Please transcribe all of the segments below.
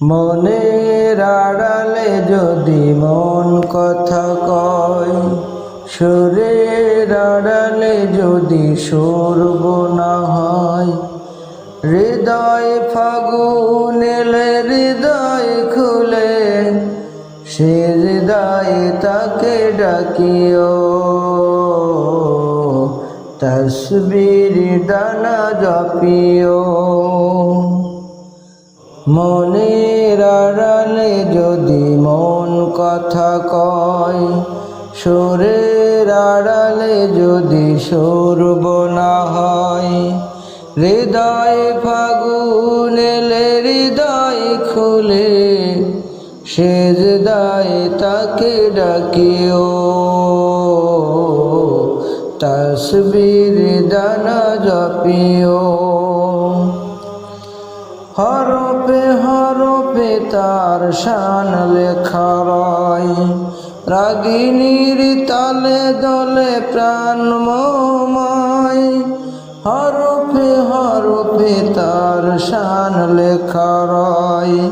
মনের আড়ালে যদি মন কথা কয়, সুরের আড়ালে যদি সুর না হয়, হৃদয় ফাগুন এলে হৃদয় খুলে সে হৃদয় তাকে ডাকিও। তসবির ডানা জপিও। মনের আড়ালে যদি মন কথা কয়, সুরের আড়ালে যদি সুর না হয়, হৃদয় ফাগুন এলে হৃদয় খুলে সে হৃদয় তাকে ডাকিও। তসবির দানা জপিও। হরপে হরপে তার শান লেখা রয়। রাগিনীর তালে দলে প্রাণ মোময়। হরপে হরপে তার শান লেখা রয়।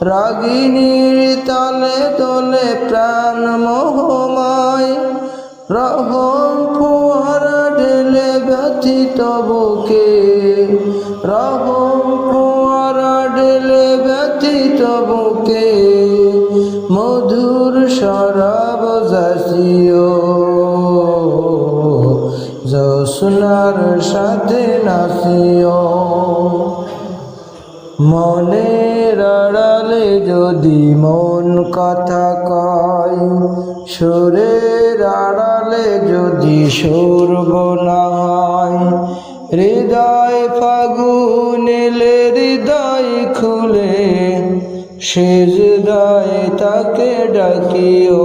রাগিনীর তালে দলে প্রাণ মোহময় রহম ফুয়ারা ঢেলে ব্যথিত বুকে। রহম বুকে মধুর শরাব জাসিও জসুনার সাথে নাসিও মনের আড়ালে যদি মন কথা কয়, সুরের আড়ালে যদি সুর না হয়, হৃদয় ফাগুন হৃদয় খুলে সে হৃদয় তাকে ডাকিও।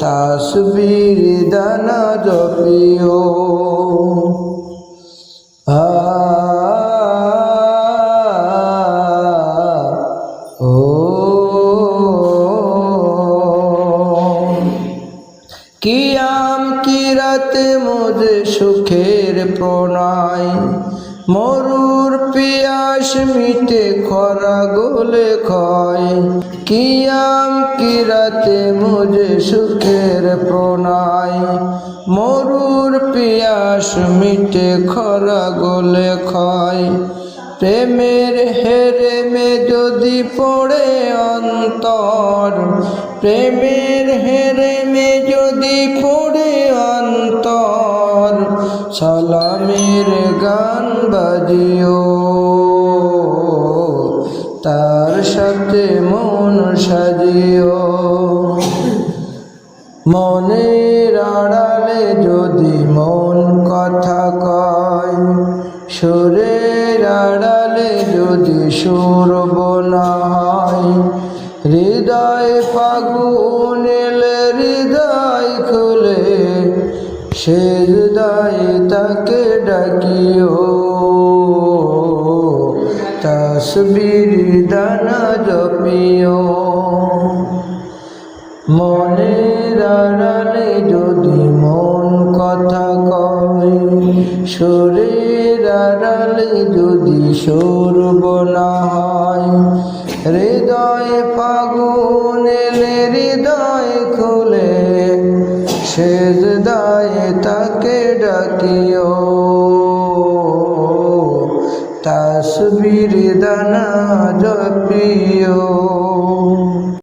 তাসবির দানা জপিও। কিয়াম কিরাতে মোজে সুখের প্রণয় মরুর পিয়াস মিটে খরা গোলে খয় কিয়াম কিরাতে মোজে সুখের প্রণয়। মরুর পিয়াস মিটে খরা গোলে খয় প্রেমের হেরে মে যদি পড়ে অন্তর, প্রেমের হেরে সালামের গান বাজিও। তার সাথে মন সাজিও। মনের আড়ালে যদি মন কথা কয়, সুরের আড়ালে যদি সুর না হয়, হৃদয় এলে হৃদয় খুলে সে দায় তাকে ডাকিও। তসবির দানা জপিও। মনের আড়ালে যদি মন কথা কয়, সুরের আড়ালে যদি সুর না হয়, হৃদয় এলে হৃদয় খুলে সে তাসবির দানা জপিও।